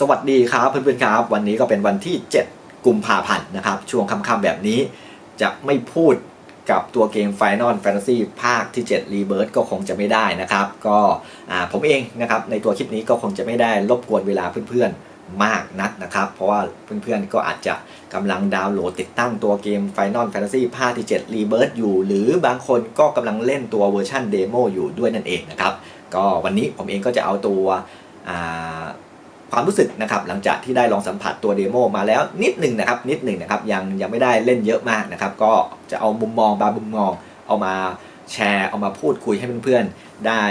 สวัสดีครับเพื่อนๆครับ วันนี้ก็เป็นวันที่ 7 กุมภาพันธ์นะครับ ช่วงค่ำๆแบบนี้ จะไม่พูดกับตัวเกม Final Fantasy ภาคที่ 7 Rebirth ก็คงจะไม่ได้นะครับ ก็ผมเองนะครับในตัวคลิปนี้ก็คงจะไม่ได้รบกวนเวลาเพื่อนๆมากนักนะครับ เพราะว่าเพื่อนๆก็อาจจะกำลังดาวน์โหลดติดตั้งตัวเกม Final Fantasy ภาคที่ 7 Rebirth อยู่ หรือบางคนก็กำลังเล่นตัวเวอร์ชันเดโมอยู่ด้วยนั่นเองนะครับ ก็วันนี้ผมเองก็จะเอาตัว ความรู้สึกนะครับหลังจากที่ได้ลองสัมผัสตัวเดโมมาแล้วนิดหนึ่งนะครับนิดหนึ่งนะครับยังยังไม่ได้เล่นเยอะมากนะครับก็จะเอามุมมองบางมุมมองเอามาแชร์เอามาพูดคุยให้เพื่อนๆได้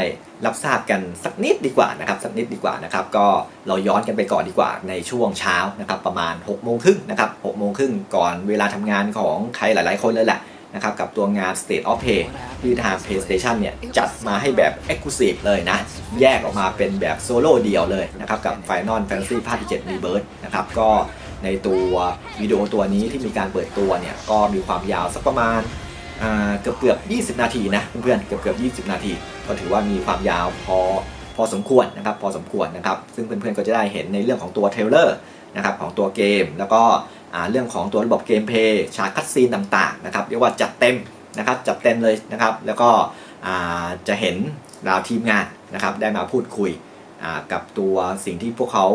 รับทราบกันสักนิดดีกว่านะครับสักนิดดีกว่านะครับก็เราย้อนกันไปก่อนดีกว่าในช่วงเช้านะครับประมาณ6กโมงครึ่งนะครับหกโมงครึ่งก่อนเวลาทำงานของใครหลาย ๆ คนเลยแหละ นะครับกับตัวงาน State of Play ที่ทาง PlayStation เนี่ยจัดมาให้แบบ Exclusive เลยนะ แยกออกมาเป็นแบบโซโล่เดียวเลยนะครับกับ Final Fantasy ภาคที่7 Rebirth นะครับก็ในตัววิดีโอตัวนี้ที่มีการเปิดตัวเนี่ยก็มีความยาวสักประมาณเกือบเกือบ 20 นาทีนะเพื่อนๆเกือบเกือบ20 นาที ก็ถือว่ามีความยาวพอพอสมควรนะครับพอสมควรนะครับซึ่งเพื่อนๆก็จะได้เห็นในเรื่องของตัวเทรลเลอร์นะครับของตัวเกมแล้วก็ เรื่องของตัวระบบเกมเพลย์ฉากคัดซีนต่างๆนะครับเรียกว่าจัดเต็มนะครับจัดเต็มเลยนะครับ แล้วก็จะเห็นดาวทีมงานนะครับได้มาพูดคุย กับตัวสิ่งที่พวกเขา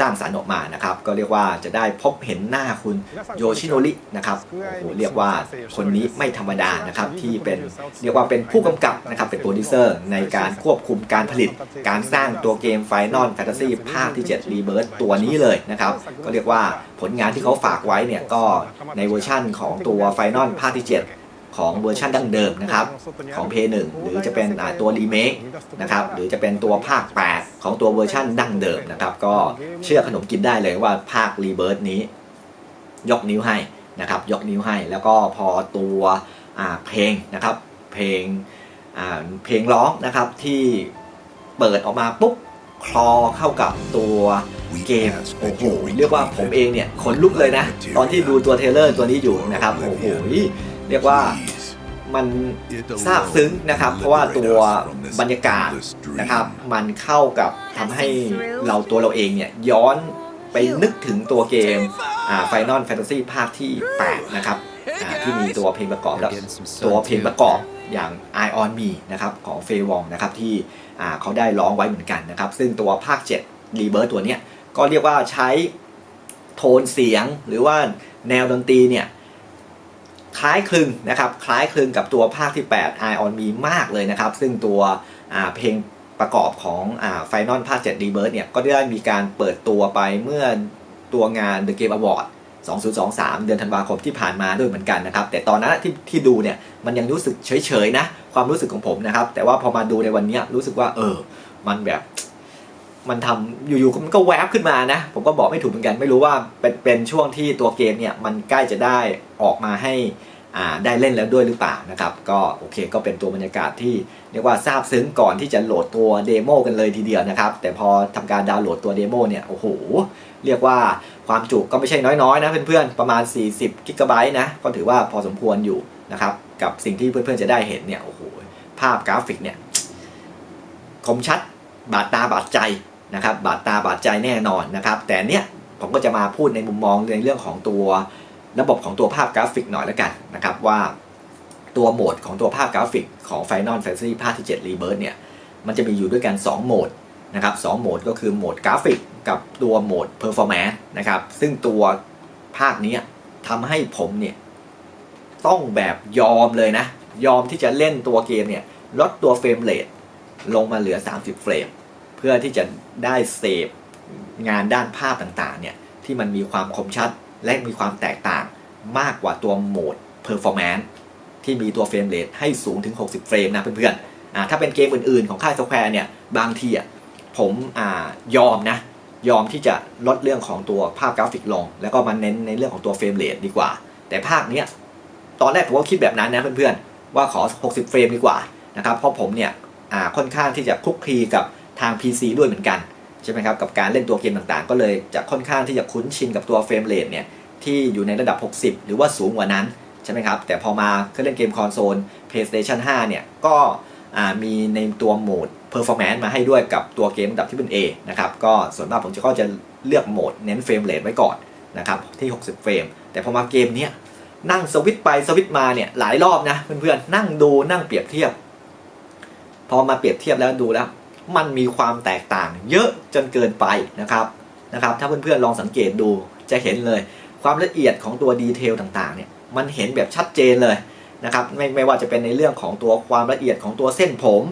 สร้างสรรค์ออกมานะครับ ก็เรียกว่าจะได้พบเห็นหน้าคุณโยชิโนรินะครับโอ้โหเรียกว่าคนนี้ไม่ธรรมดานะครับที่เป็นเรียกว่าเป็นผู้กำกับนะครับเป็นโปรดิวเซอร์ในการควบคุมการผลิต การสร้างตัวเกม Final Fantasy ภาคที่ 7 Rebirth ตัวนี้เลยนะครับ ก็เรียกว่าผลงานที่เขาฝากไว้เนี่ยก็ในเวอร์ชั่นของตัว Final ภาคที่ 7 ของเวอร์ชันดั้งเดิมนะครับของ p 1หรือจะเป็นตัวรีเมคนะครับหรือจะเป็นตัวภาค 8 ของตัวเวอร์ชันดั้งเดิมนะครับก็เชื่อขนมกินได้เลยว่าภาครีเบิร์ h นี้ ยกนิ้วให้นะครับยกนิ้วให้แล้วก็พอตัวเพลงนะครับเพลงเพลงร้องนะครับที่เปิดออกมาปุ๊บคลอเข้ากับตัวเกมโอ้โหเรียกว่าผมเองเนี่ยขนลุกเลยนะ ตอนที่ดูตัวเทเลอร์ตัวนี้อยู่นะครับโอ้โห เรียกว่ามันซาบซึ้งนะครับ เพราะว่าตัวบรรยากาศนะครับ มันเข้ากับทำให้เราตัวเราเองเนี่ยย้อนไปนึกถึงตัวเกมอ่า Final Fantasy ภาคที่ 8 นะครับอ่าที่มีตัวเพลงประกอบแล้วตัวเพลงประกอบอย่าง Eye on Me นะครับของเฟวองนะครับที่อ่าเขาได้ร้องไว้เหมือนกันนะครับ ซึ่งตัวภาค 7 Rebirth ตัวเนี้ยก็เรียกว่าใช้โทนเสียงหรือว่าแนวดนตรีเนี่ย คล้ายคลึงนะครับคล้ายคลึงกับตัวภาคที่ 8 Eye on Me มากเลยนะครับ ซึ่งตัวเพลงประกอบของอ่า Final ภาค7 Rebirth เนี่ยก็ได้มีการเปิดตัวไปเมื่อตัวงาน The Game Award 2023 เดือนธันวาคมที่ผ่านมาด้วยเหมือนกันนะครับ แต่ตอนนั้นที่ที่ดูเนี่ยมันยังรู้สึกเฉยๆนะ ความรู้สึกของผมนะครับ แต่ว่าพอมาดูในวันนี้รู้สึกว่าเออ มันแบบ มันทำอยู่ๆมันก็แวบขึ้นมานะ ผมก็บอกไม่ถูกเหมือนกันไม่รู้ว่าเป็นเป็นช่วงที่ตัวเกมเนี่ยมันใกล้จะได้ออกมาให้อ่าได้เล่นแล้วด้วยหรือเปล่านะครับก็โอเคก็เป็นตัวบรรยากาศที่เรียกว่าซาบซึ้งก่อนที่จะโหลดตัวเดโมกันเลยทีเดียวนะครับ แต่พอทำการดาวน์โหลดตัวเดโมเนี่ยโอ้โหเรียกว่าความจุก็ไม่ใช่น้อยๆนะเพื่อนๆประมาณ 40กิกะไบต์นะก็ถือว่าพอสมควรอยู่นะครับกับสิ่งที่เพื่อนๆจะได้เห็นเนี่ยโอ้โหภาพกราฟิกเนี่ยคมชัดบาดตาบาดใจ นะครับบาดตาบาดใจแน่นอนนะครับ แต่เนี้ยผมก็จะมาพูดในมุมมองในเรื่องของตัวระบบของตัวภาพกราฟิกหน่อยแล้วกันนะครับว่าตัวโหมดของตัวภาพกราฟิกของ Final Fantasy ภาคที่ 7 Rebirth เนี่ยมันจะมีอยู่ด้วยกัน 2 โหมดนะครับสองโหมดก็คือโหมดกราฟิกกับตัวโหมด Performance นะครับซึ่งตัวภาคนี้ทำให้ผมเนี่ยต้องแบบยอมเลยนะ ยอมที่จะเล่นตัวเกมเนี่ยลดตัวเฟรมเรทลงมาเหลือ 30 เฟรม เพื่อที่จะได้เสพงานด้านภาพต่างๆเนี่ยที่มันมีความคมชัดและมีความแตกต่างมากกว่าตัวโหมด Performance ที่มีตัวเฟรมเรทให้สูงถึง 60 เฟรมนะเพื่อนๆอ่าถ้าเป็นเกมอื่นๆ ของค่ายสแควร์เนี่ยบางทีอะผมอ่ายอมนะยอมที่จะลดเรื่องของตัวภาพกราฟิกลง แล้วก็มาเน้นในเรื่องของตัวเฟรมเรทดีกว่า แต่ภาคเนี้ยตอนแรกผมก็คิดแบบนั้นนะเพื่อนๆว่าขอ 60 เฟรมดีกว่านะครับเพราะผมเนี่ยอ่าค่อนข้างที่จะคลุกคลีกับ ทาง PC ด้วยเหมือนกันใช่ไหมครับกับการเล่นตัวเกมต่างๆ ก็เลยจะค่อนข้างที่จะคุ้นชินกับตัวเฟรมเรทเนี่ยที่อยู่ในระดับ 60 หรือว่าสูงกว่านั้นใช่ไหมครับแต่พอมาเครื่องเล่นเกมคอนโซล PlayStation 5 เนี่ยก็มีในตัวโหมด performance มาให้ด้วยกับตัวเกมระดับที่เป็น A นะครับก็ส่วนมากผมจะก็จะเลือกโหมดเน้นเฟรมเรทไว้ก่อนนะครับที่ 60 เฟรม แต่พอมาเกมเนี้ยนั่งสวิตช์ไปสวิตช์มาเนี่ยหลายรอบนะเพื่อนๆนั่งดูนั่งเปรียบเทียบ พอมาเปรียบเทียบแล้วดูแล้ว มันมีความแตกต่าง เยอะจนเกินไปนะครับนะครับ ถ้าเพื่อนๆลองสังเกตดูจะเห็นเลย ความละเอียดของตัวดีเทลต่างๆเนี่ยมันเห็นแบบชัดเจนเลยนะครับไม่ไม่ว่าจะเป็นในเรื่องของตัวความละเอียดของตัวเส้นผม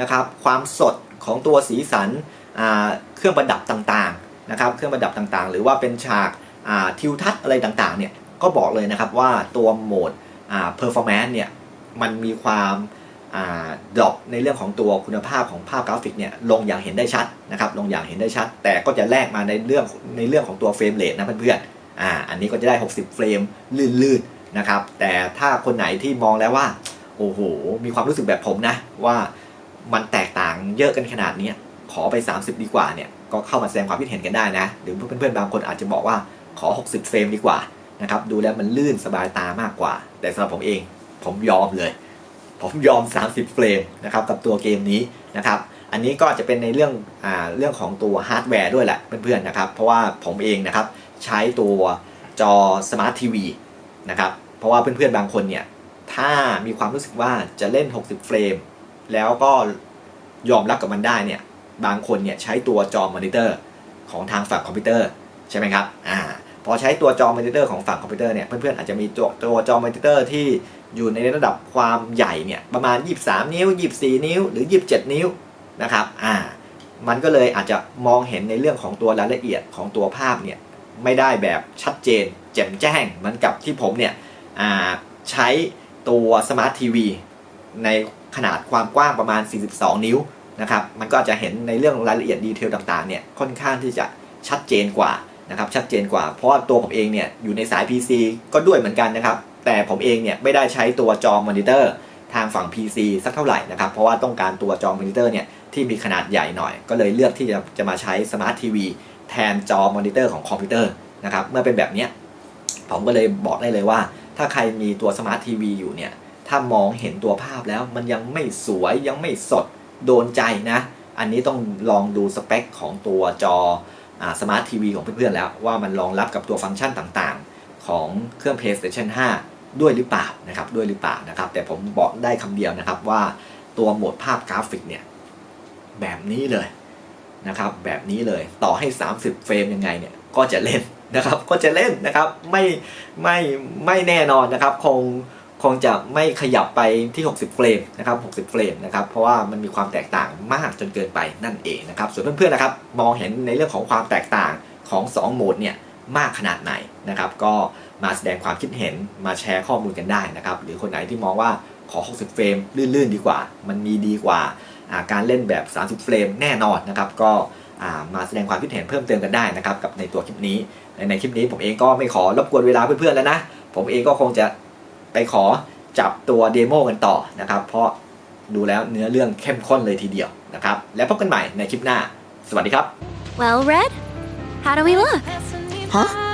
นะครับความสดของตัวสีสันอ่าเครื่องประดับต่างๆนะครับเครื่องประดับต่างๆ หรือว่าเป็นฉากอ่าทิวทัศน์อะไรต่างๆเนี่ยก็บอกเลยนะครับว่าตัวโหมดอ่า performance เนี่ยมันมีความ ดรอปในเรื่องของตัวคุณภาพของภาพกราฟิกเนี่ยลงอย่างเห็นได้ชัดนะครับลงอย่างเห็นได้ชัด แต่ก็จะแลกมาในเรื่องในเรื่องของตัวเฟรมเรทนะเพื่อนๆอ่าอันนี้ก็จะได้ 60 เฟรมลื่นๆนะครับแต่ถ้าคนไหนที่มองแล้วว่าโอ้โหมีความรู้สึกแบบผมนะว่ามันแตกต่างเยอะกันขนาดนี้ขอไป 30 ดีกว่าเนี่ยก็เข้ามาแสดงความคิดเห็นกันได้นะหรือเพื่อนๆบางคนอาจจะบอกว่าขอ 60 เฟรมดีกว่านะครับดูแล้วมันลื่นสบายตามากกว่า แต่สำหรับผมเองผมยอมเลย ผมยอม 30 เฟรมนะครับกับตัวเกมนี้นะครับอันนี้ก็จะเป็นในเรื่องอ่าเรื่องของตัวฮาร์ดแวร์ด้วยแหละเพื่อนๆนะครับ เพราะว่าผมเองนะครับใช้ตัวจอสมาร์ททีวีนะครับเพราะว่าเพื่อนๆบางคนเนี่ยถ้ามีความรู้สึกว่าจะเล่น 60 เฟรม แล้วก็ยอมรับกับมันได้เนี่ยบางคนเนี่ยใช้ตัวจอมอนิเตอร์ของทางฝั่งคอมพิวเตอร์ใช่ไหมครับอ่า พอใช้ตัวจอมอนิเตอร์ของฝั่งคอมพิวเตอร์เนี่ยเพื่อนๆอาจจะมีตัวตัวจอมอนิเตอร์ที่อยู่ในระดับความใหญ่เนี่ยประมาณ 23 นิ้ว 24 นิ้ว หรือ 27 นิ้วนะครับอ่ามันก็เลยอาจจะมองเห็นในเรื่องของตัวรายละเอียดของตัวภาพเนี่ยไม่ได้แบบชัดเจน แจ่มแจ้งเหมือนกับที่ผมเนี่ยอ่าใช้ตัวสมาร์ททีวีในขนาดความกว้างประมาณ 42 นิ้วนะครับมันก็อาจจะเห็นในเรื่องรายละเอียดดีเทลต่างๆเนี่ยค่อนข้างที่จะชัดเจนกว่า นะครับชัดเจนกว่า เพราะว่าตัวผมเองเนี่ยอยู่ในสาย PC ก็ด้วยเหมือนกันนะครับ แต่ผมเองเนี่ยไม่ได้ใช้ตัวจอมอนิเตอร์ทางฝั่ง PC สักเท่าไหร่นะครับ เพราะว่าต้องการตัวจอมอนิเตอร์เนี่ยที่มีขนาดใหญ่หน่อย ก็เลยเลือกที่จะจะมาใช้สมาร์ททีวีแทนจอมอนิเตอร์ของคอมพิวเตอร์นะครับเมื่อเป็นแบบเนี้ยผมก็เลยบอกได้เลยว่า ถ้าใครมีตัวสมาร์ททีวีอยู่เนี่ยถ้ามองเห็นตัวภาพแล้วมันยังไม่สวยยังไม่สดโดนใจนะ อันนี้ต้องลองดูสเปคของตัวจอ สมาร์ททีวีของเพื่อนๆแล้วว่ามันรองรับกับตัวฟังก์ชันต่างๆ ของเครื่อง PlayStation 5 ด้วยหรือเปล่านะครับด้วยหรือเปล่านะครับ แต่ผมบอกได้คำเดียวนะครับว่าตัวโหมดภาพกราฟิกเนี่ยแบบนี้เลยนะครับแบบนี้เลยต่อให้ 30 เฟรมยังไงเนี่ยก็จะเล่นนะครับก็จะเล่นนะครับไม่ไม่ไม่แน่นอนนะครับคง คงจะไม่ขยับไปที่ 60 เฟรมนะครับ 60 เฟรมนะครับ เพราะว่ามันมีความแตกต่างมากจนเกินไปนั่นเองนะครับ ส่วนเพื่อนๆนะครับ มองเห็นในเรื่องของความแตกต่างของ 2 โหมดเนี่ยมากขนาดไหนนะครับ ก็มาแสดงความคิดเห็นมาแชร์ข้อมูลกันได้นะครับ หรือคนไหนที่มองว่าขอ 60 เฟรมลื่นๆ ดีกว่า มันมีดีกว่าการเล่นแบบ 30 เฟรมแน่นอนนะครับ ก็มาแสดงความคิดเห็นเพิ่มเติมกันได้นะครับกับในตัวคลิปนี้ในคลิปนี้ผมเองก็ไม่ขอรบกวนเวลาเพื่อนๆแล้วนะ ผมเองก็คงจะ ไปขอจับตัวเดโมกันต่อนะครับ เพราะดูแล้วเนื้อเรื่องเข้มข้นเลยทีเดียวนะครับ แล้วพบกันใหม่ในคลิปหน้า สวัสดีครับ Well, Red, how do we look? Huh?